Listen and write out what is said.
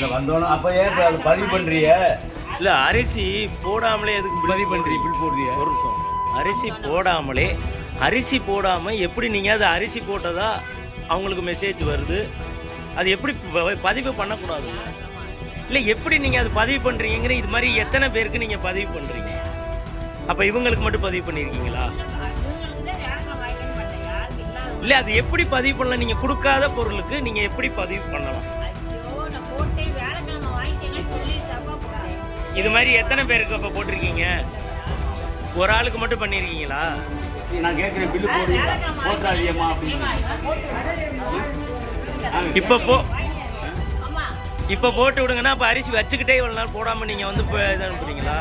இல்லை வந்தோன்னே அப்போ ஏன் இப்போ அதை பதிவு பண்ணுறிய இல்லை அரிசி போடாமலே எதுக்கு பதிவு பண்ணுறீ பில் போடுறிய ஒரு நிமிஷம். அரிசி போடாமலே அரிசி போடாமல் எப்படி நீங்கள் அது அரிசி போட்டதா அவங்களுக்கு மெசேஜ் வருது? அது எப்படி ப- பதிவு பண்ணக்கூடாது? இல்லை எப்படி நீங்கள் அது பதிவு பண்ணுறீங்கிற இது மாதிரி எத்தனை பேருக்கு நீங்கள் பதிவு பண்ணுறீங்க அப்போ இவங்களுக்கு மட்டும் பதிவு பண்ணியிருக்கீங்களா இல்லை அது எப்படி பதிவு பண்ணலாம்? நீங்கள் கொடுக்காத பொருளுக்கு நீங்கள் எப்படி பதிவு பண்ணலாம்? இது மாதிரி எத்தனை பேருக்கு அப்போ போட்டிருக்கீங்க? ஒரு ஆளுக்கு மட்டும் பண்ணியிருக்கீங்களா நான் கேட்குறேன் பில்லு போடுறீங்களா? போட்டுறாதியம்மா அப்படின்னு. இப்போ போ இப்போ போட்டு விடுங்கன்னா அப்போ அரிசி வச்சுக்கிட்டே இவ்வளோ நாள் போடாமல் நீங்கள் வந்து இப்போ இது அனுப்புறீங்களா